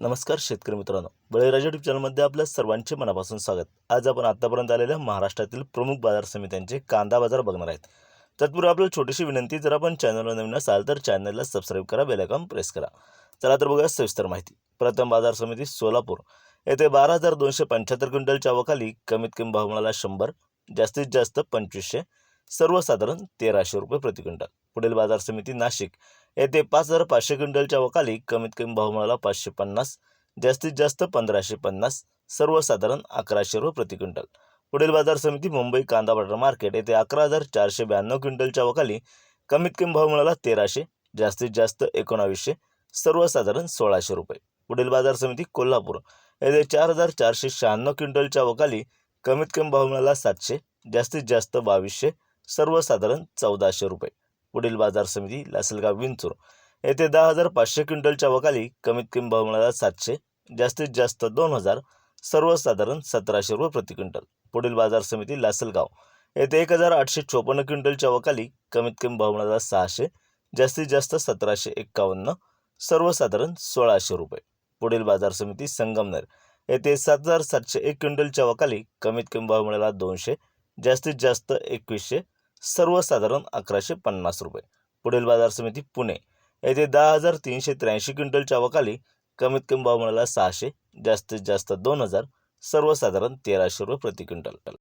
नमस्कार शेतकरी मित्रांनो. बळीराजा युट्यूब चॅनलमध्ये आपल्या सर्वांचे मनापासून स्वागत. आज आपण आतापर्यंत आलेल्या महाराष्ट्रातील प्रमुख बाजार समित्यांचे कांदा बाजार बघणार आहेत. तत्पूर्वी आपल्याला छोटीशी विनंती जर आपण चॅनलवर नवीन असाल तर चॅनलला सबस्क्राईब करा बेलायकॉन प्रेस करा. चला तर बघूया सविस्तर माहिती. प्रथम बाजार समिती सोलापूर. येथे बारा हजार दोनशे पंच्याहत्तर क्विंटलच्या अवकाली कमीत कमी भाव मिळाला शंभर जास्तीत जास्त पंचवीसशे सर्वसाधारण तेराशे रुपये प्रति क्विंटल. पुढील बाजार समिती नाशिक. येथे पाच हजार पाचशे क्विंटलच्या वकाली कमीत कमी भाव मिळाला पाचशे पन्नास जास्तीत जास्त पंधराशे पन्नास सर्वसाधारण अकराशे रुपये प्रति क्विंटल. पुढील बाजार समिती मुंबई कांदा बटाटा मार्केट येथे अकरा हजार चारशे ब्याण्णव क्विंटलच्या वकाली कमीत कमी भाव मिळाला तेराशे जास्तीत जास्त एकोणावीसशे सर्वसाधारण सोळाशे रुपये. पुढील बाजार समिती कोल्हापूर येथे चार हजार चारशे शहाण्णव क्विंटलच्या वकाली कमीत कमी भाव मिळाला सातशे जास्तीत जास्त बावीसशे सर्वसाधारण चौदाशे रुपये. पुढील बाजार समिती लासलगाव विंचूर येथे दहा हजार पाचशे क्विंटलच्या वकाली कमीत कमी भाव मिळाला सातशे जास्तीत जास्त दोन हजार सर्वसाधारण सतराशे रुपये प्रति क्विंटल. पुढील बाजार समिती लासलगाव येथे एक हजार आठशे चोपन्न क्विंटलच्या वकाली कमीत कमी भाव मिळाला सहाशे जास्तीत जास्त सतराशे एक्कावन्न सर्वसाधारण सोळाशे रुपये. पुढील बाजार समिती संगमनेर येथे सात हजार सातशे एक क्विंटलच्या वकाली कमीत कमी भाव मिळाला दोनशे जास्तीत जास्त एकवीसशे सर्वसाधारण अकराशे पन्नास रुपये. पुढील बाजार समिती पुणे. येथे दहा हजार तीनशे त्र्याऐंशी क्विंटलच्या वकाली कमीत कमी भाव मिळाला सहाशे जास्तीत जास्त दोन हजार सर्वसाधारण तेराशे रुपये प्रति क्विंटल.